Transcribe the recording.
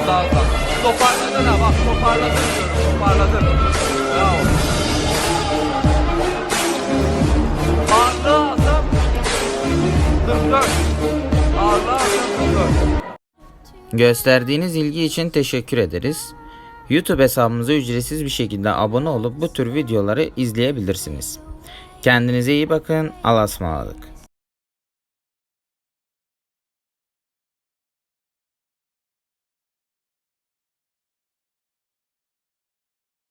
az daha az. Toparladın ha bak toparladın diyorum toparladın. Bravo. Gösterdiğiniz ilgi için teşekkür ederiz. YouTube hesabımıza ücretsiz bir şekilde abone olup bu tür videoları izleyebilirsiniz. Kendinize iyi bakın. Allah'a ısmarladık.